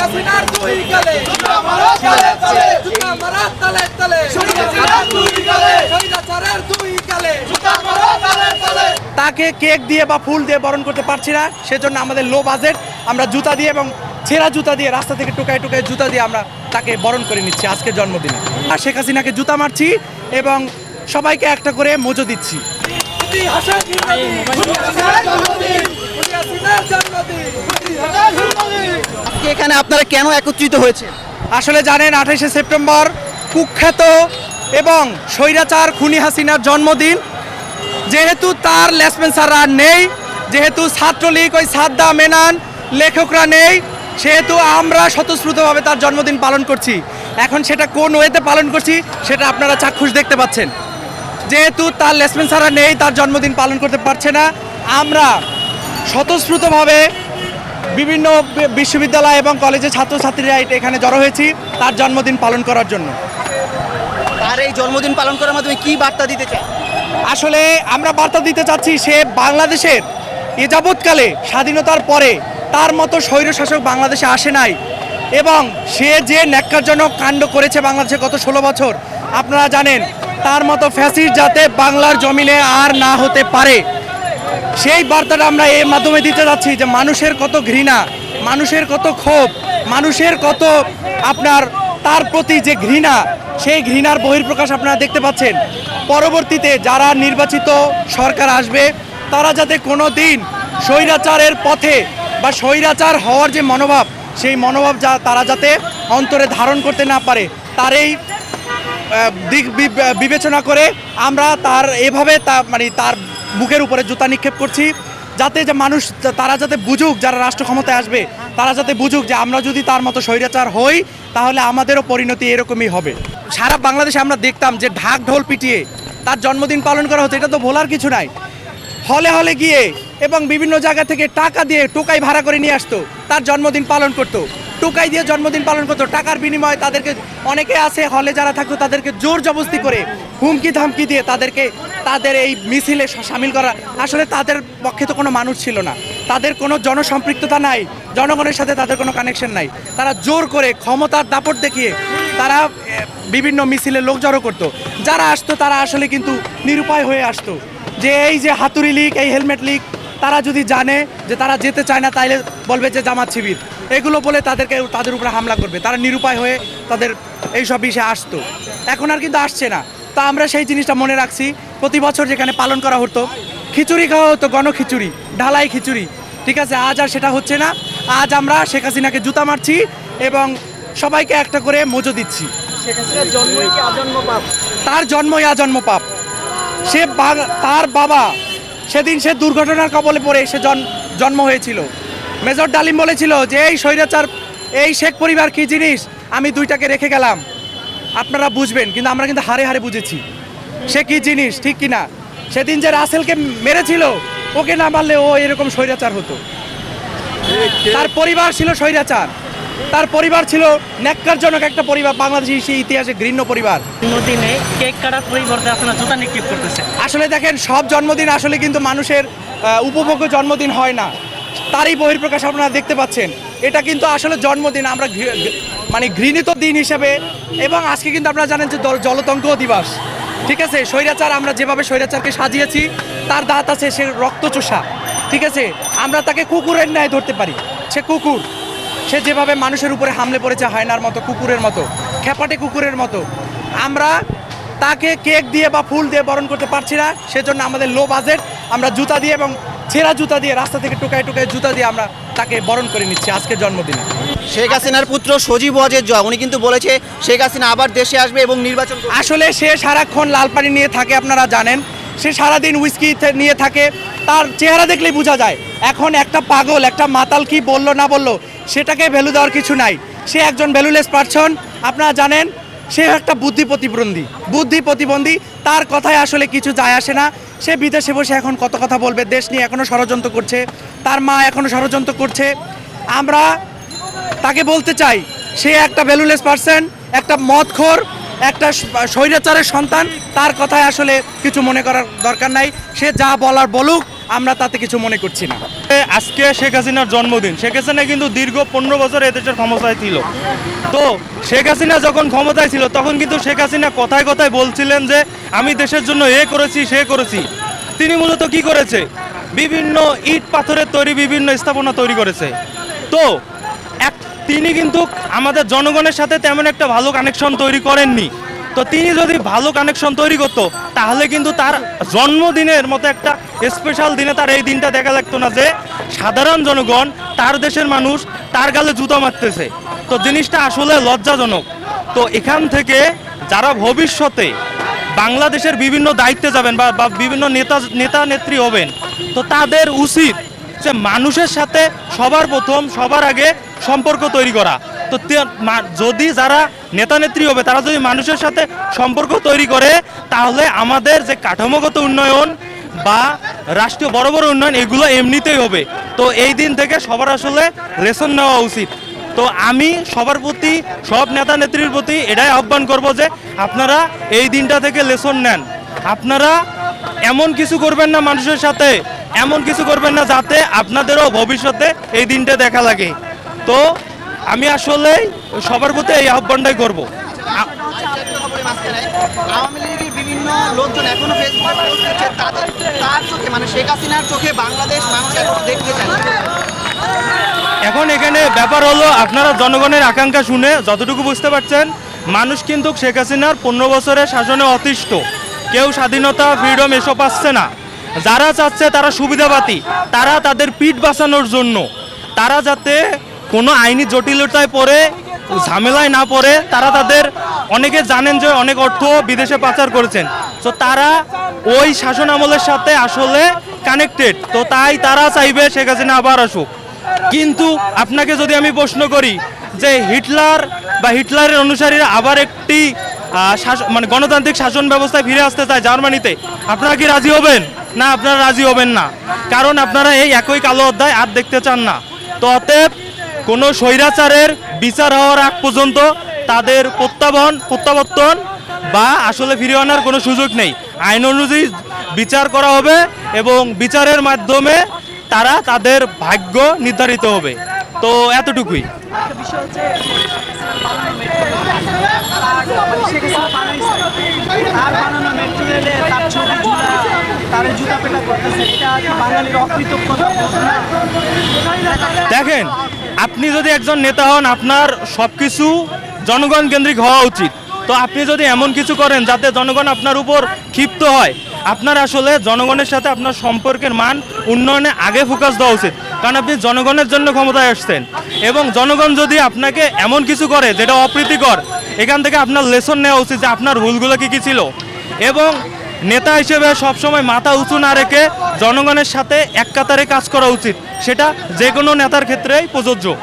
হাসিনার দুই গালে। জুতা মারো গালে তালে। জুতা মারা তালে তালে। হাসিনার দুই গালে। স্বৈরাচারের দুই গালে। জুতা মারো তালে তালে। তাকে কেক দিয়ে বা ফুল দিয়ে বরণ করতে পারছি না সেজন্য আমাদের লো বাজেট আমরা জুতা দিয়ে এবং ছেঁড়া জুতা দিয়ে রাস্তা থেকে টুকায় টুকায় জুতা দিয়ে আমরা তাকে বরণ করে নিচ্ছি আজকে জন্মদিনে। আর শেখ হাসিনাকে জুতা মারছি এবং সবাইকে একটা করে মজো দিচ্ছি। আজকে এখানে আপনারা কেন একত্রিত হয়েছে আসলে জানেন আঠাশে সেপ্টেম্বর কুখ্যাত এবং স্বৈরাচার খুনি হাসিনার জন্মদিন। যেহেতু তার লেসপেন্সাররা আর নেই যেহেতু ছাত্রলীগ ওই সাদ্দা মেনান লেখকরা নেই সেহেতু আমরা স্বতঃস্ফূর্তভাবে তার জন্মদিন পালন করছি। এখন সেটা কোন ওয়েতে পালন করছি সেটা আপনারা চাক্ষুষ দেখতে পাচ্ছেন। যেহেতু তার লেসমেন লেসপেন্সাররা নেই তার জন্মদিন পালন করতে পারছে না আমরা স্বতঃস্ফূর্তভাবে বিভিন্ন বিশ্ববিদ্যালয় এবং কলেজের ছাত্রছাত্রীরা এখানে জড়ো হয়েছি তার জন্মদিন পালন করার জন্য। আর এই জন্মদিন পালন করার মাধ্যমে কি বার্তা দিতে চান আসলে আমরা বার্তা দিতে চাচ্ছি সে বাংলাদেশের এ যাবৎকালে স্বাধীনতার পরে তার মতো স্বৈরশাসক বাংলাদেশে আসে নাই এবং সে যে ন্যাক্কারজনক কাণ্ড করেছে বাংলাদেশে গত ষোলো বছর আপনারা জানেন তার মতো ফ্যাসিস্ট যাতে বাংলার জমিনে আর না হতে পারে সেই বার্তাটা আমরা এর মাধ্যমে দিতে যাচ্ছি যে মানুষের কত ঘৃণা, মানুষের কত ক্ষোভ, মানুষের কত আপনার তার প্রতি যে ঘৃণা, সেই ঘৃণার বহির্প্রকাশ আপনারা দেখতে পাচ্ছেন। পরবর্তীতে যারা নির্বাচিত সরকার আসবে, তারা যাতে কোনো দিন স্বৈরাচারের পথে বা স্বৈরাচার হওয়ার যে মনোভাব, সেই মনোভাব যা তারা যাতে অন্তরে ধারণ করতে না পারে তার এই দিক বিবেচনা করে আমরা তার এভাবে তা মানে তার বুকের উপরে জুতা নিক্ষেপ করছি, যাতে যে মানুষ, তারা যাতে বুঝুক যারা রাষ্ট্র ক্ষমতায় আসবে, তারা যাতে বুঝুক যে আমরা যদি তার মতো স্বৈরাচার হই, তাহলে আমাদেরও পরিণতি এরকমই হবে। সারা বাংলাদেশে আমরা দেখতাম যে ঢাক ঢোল পিটিয়ে তার জন্মদিন পালন করা হতো, এটা তো ভোলার কিছু নাই। হলে হলে গিয়ে এবং বিভিন্ন জায়গা থেকে টাকা দিয়ে টোকাই ভাড়া করে নিয়ে আসতো, তার জন্মদিন পালন করতো। টোকাই দিয়ে জন্মদিন পালন করতো। টাকার বিনিময়ে তাদেরকে অনেকে আছে, হলে যারা থাকতো তাদেরকে জোর জবস্তি করে হুমকি ধামকি দিয়ে তাদেরকে তাদের এই মিছিলে সামিল করা। আসলে তাদের পক্ষে তো কোনো মানুষ ছিল না। তাদের কোনো জনসম্পৃক্ততা নাই, জনগণের সাথে তাদের কোনো কানেকশন নাই। তারা জোর করে ক্ষমতার দাপট দেখিয়ে তারা বিভিন্ন মিছিলে লোক জড়ো করতো। যারা আসতো তারা আসলে কিন্তু নিরুপায় হয়ে আসতো। যে এই যে হাতুড়ি লীগ, এই হেলমেট লীগ, তারা যদি জানে যে তারা যেতে চায় না তাইলে বলবে যে জামাত শিবির। এগুলো বলে তাদেরকে তাদের উপরে হামলা করবে। তারা নিরুপায় হয়ে তাদের এই সব বিষয়ে আসতো। এখন আর কিন্তু আসছে না। তা আমরা সেই জিনিসটা মনে রাখছি। প্রতি বছর যেখানে পালন করা হতো খিচুড়ি খাওয়া হতো গণখিচুড়ি ঢালাই খিচুড়ি। ঠিক আছে আজ আর সেটা হচ্ছে না। আজ আমরা শেখ হাসিনাকে জুতা মারছি এবং সবাইকে একটা করে মজো দিচ্ছি। শেখ হাসিনার জন্মই কি আজন্ম পাপ? তার জন্মই আজন্ম পাপ। সে তার বাবা সেদিন সে দুর্ঘটনার কবলে পড়ে সে জন- জন্ম হয়েছিল। মেজর ডালিম বলেছিল যে এই স্বৈরাচার এই শেখ পরিবার কি জিনিস? আমি দুইটাকে রেখে গেলাম। আপনারা বুঝবেন কিন্তু আমরা কিন্তু হারে হারে বুঝেছি। সে কি জিনিস? ঠিক কি না সেদিন যে রাসেলকে মেরেছিল ওকে না মারলে ও এরকম স্বৈরাচার হতো। তার পরিবার ছিল স্বৈরাচার। তার পরিবার ছিল ন্যাক্কারজনক একটা পরিবার বাংলাদেশি সেই ইতিহাসে ঘৃণ্য পরিবার। জন্মদিনে কেক কাটার পরিবর্তে আপনারা জুতা নিক্ষেপ করতেছেন আসলে দেখেন সব জন্মদিন আসলে কিন্তু মানুষের উপভোগ্য জন্মদিন হয় না। তারই বহির্প্রকাশ আপনারা দেখতে পাচ্ছেন। এটা কিন্তু আসলে জন্মদিন, আমরা মানে ঘৃণিত দিন হিসেবে এবং আজকে কিন্তু আপনারা জানেন যে জলতঙ্ক দিবস। ঠিক আছে? স্বৈরাচার, আমরা যেভাবে স্বৈরাচারকে সাজিয়েছি, তার দাঁত আছে সে রক্তচোষা। ঠিক আছে? আমরা তাকে কুকুরের ন্যায় ধরতে পারি। সে কুকুর। সে যেভাবে মানুষের উপরে হামলে পড়েছে হায়নার মতো, কুকুরের মতো, খেপাটে কুকুরের মতো। আমরা তাকে কেক দিয়ে বা ফুল দিয়ে বরণ করতে পারছি না, সেজন্য আমাদের লো বাজেট, আমরা জুতা দিয়ে এবং ছেঁড়া জুতা দিয়ে রাস্তা থেকে টুকায় টুকায় জুতা দিয়ে আমরা তাকে বরণ করে নিচ্ছি আজকে জন্মদিনে। শেখ হাসিনার পুত্র সজীব ওয়াজের জয় উনি কিন্তু বলেছে শেখ হাসিনা আবার দেশে আসবে এবং নির্বাচন আসলে সে সারাক্ষণ লাল পানি নিয়ে থাকে আপনারা জানেন। সে সারাদিন উইস্কি নিয়ে থাকে তার চেহারা দেখলেই বোঝা যায়। এখন একটা পাগল একটা মাতাল কি বলল না বলল সেটাকে ভ্যালু দেওয়ার কিছু নাই। সে একজন ভ্যালুলেস পার্সন আপনারা জানেন সে একটা বুদ্ধি প্রতিবন্ধী। বুদ্ধি প্রতিবন্ধী তার কথায় আসলে কিছু যায় আসে না। সে বিদেশে বসে এখন কত কথা বলবে, দেশ নিয়ে এখনও ষড়যন্ত্র করছে, তার মা এখনও ষড়যন্ত্র করছে। আমরা তাকে বলতে চাই, সে একটা ভ্যালুলেস পার্সন একটা মদখোর, একটা স্বৈরাচারের সন্তান, তার কথায় আসলে কিছু মনে করার দরকার নাই। সে যা বলার বলুক আমরা তাতে কিছু মনে করছি না। আজকে শেখ হাসিনার জন্মদিন। শেখ হাসিনা কিন্তু দীর্ঘ পনেরো বছর এদেশের ক্ষমতায় ছিল। তো শেখ হাসিনা যখন ক্ষমতায় ছিল, তখন কিন্তু শেখ হাসিনা কথায় কথায় বলছিলেন যে, আমি দেশের জন্য এ করেছি, সে করেছি। তিনি মূলত কি করেছে? বিভিন্ন ইট পাথরের তৈরি বিভিন্ন স্থাপনা তৈরি করেছে। তো এক, তিনি কিন্তু আমাদের জনগণের সাথে তেমন একটা ভালো কানেকশন তৈরি করেননি। তো তিনি যদি ভালো কানেকশন তৈরি করতো, তাহলে কিন্তু তার জন্মদিনের মতো একটা স্পেশাল দিনে তার এই দিনটা দেখা লাগতো না যে সাধারণ জনগণ, তার দেশের মানুষ তার গালে জুতো মারতেছে। তো জিনিসটা আসলে লজ্জাজনক। তো এখান থেকে যারা ভবিষ্যতে বাংলাদেশের বিভিন্ন দায়িত্বে যাবেন বা বা বিভিন্ন নেতা নেতা নেত্রী হবেন, তো তাদের উচিত যে মানুষের সাথে সবার প্রথম, সবার আগে সম্পর্ক তৈরি করা। তো যদি যারা নেতা নেত্রী হবে, তারা যদি মানুষের সাথে সম্পর্ক তৈরি করে, তাহলে আমাদের যে কাঠামোগত উন্নয়ন বা রাষ্ট্রীয় বড় বড় উন্নয়ন, এগুলো এমনিতেই হবে। তো এই দিন থেকে সবার আসলে লেসন নেওয়া উচিত। তো আমি সবার প্রতি, সব নেতা নেত্রীর প্রতি এটাই আহ্বান করব যে, আপনারা এই দিনটা থেকে লেসন নেন। আপনারা এমন কিছু করবেন না মানুষের সাথে, এমন কিছু করবেন না যাতে আপনাদেরও ভবিষ্যতে এই দিনটা দেখা লাগে। তো আমি আসলে সবার প্রতি এই আহ্বানটাই করব। আওয়ামী লীগের বিভিন্ন লোকজন এখনও ফেসবুকে পোস্ট করছে তাদের তার চোখে মানে শেখ হাসিনার চোখে বাংলাদেশ মানুষ এখনও দেখতে চায় এখন এখানে ব্যাপার হলো আপনারা জনগণের আকাঙ্ক্ষা শুনে যতটুকু বুঝতে পারছেন মানুষ কিন্তু শেখ হাসিনার পনেরো বছরের শাসনে অতিষ্ঠ। কেউ স্বাধীনতা ফ্রিডম এসব পাচ্ছে না। যারা চাচ্ছে তারা সুবিধাবাতি তারা তাদের পিঠ বাঁচানোর জন্য তারা যাতে কোনো আইনি জটিলতায় পড়ে, ঝামেলায় না পড়ে, তারা তাদের অনেকে জানেন যে অনেক অর্থ বিদেশে পাচার করেছেন। তো তারা ওই শাসন আমলের সাথে আসলে কানেক্টেড তো তাই তারা চাইবে শেখ হাসিনা আবার আসুক। কিন্তু আপনাকে যদি আমি প্রশ্ন করি যে হিটলার বা হিটলারের অনুসারীরা আবার একটি মানে গণতান্ত্রিক শাসন ব্যবস্থায় ফিরে আসতে চায় জার্মানিতে, আপনারা কি রাজি হবেন? না, আপনারা রাজি হবেন না। কারণ আপনারা এই একই কালো অধ্যায় আর দেখতে চান না। তো অতএব কোনো স্বৈরাচারের বিচার হওয়ার আগ পর্যন্ত তাদের প্রত্যাবহন প্রত্যাবর্তন বা আসলে ফিরিয়ে আনার কোনো সুযোগ নেই। আইন অনুযায়ী বিচার করা হবে এবং বিচারের মাধ্যমে তারা তাদের ভাগ্য নির্ধারিত হবে। তো এতটুকুই। দেখেন আপনি যদি একজন নেতা হন, আপনার সব কিছু জনগণ কেন্দ্রিক হওয়া উচিত। তো আপনি যদি এমন কিছু করেন যাতে জনগণ আপনার উপর ক্ষিপ্ত হয়, আপনার আসলে জনগণের সাথে আপনার সম্পর্কের মান উন্নয়নে আগে ফোকাস দেওয়া উচিত। কারণ আপনি জনগণের জন্য ক্ষমতায় আসছেন। এবং জনগণ যদি আপনাকে এমন কিছু করে যেটা অপ্রীতিকর, এখান থেকে আপনার লেসন নেওয়া উচিত যে আপনার ভুলগুলো কী কী ছিল। এবং নেতা হিসেবে সবসময় মাথা উঁচু না রেখে জনগণের সাথে এক কাতারে কাজ করা উচিত। সেটা যে কোনো নেতার ক্ষেত্রেই প্রযোজ্য।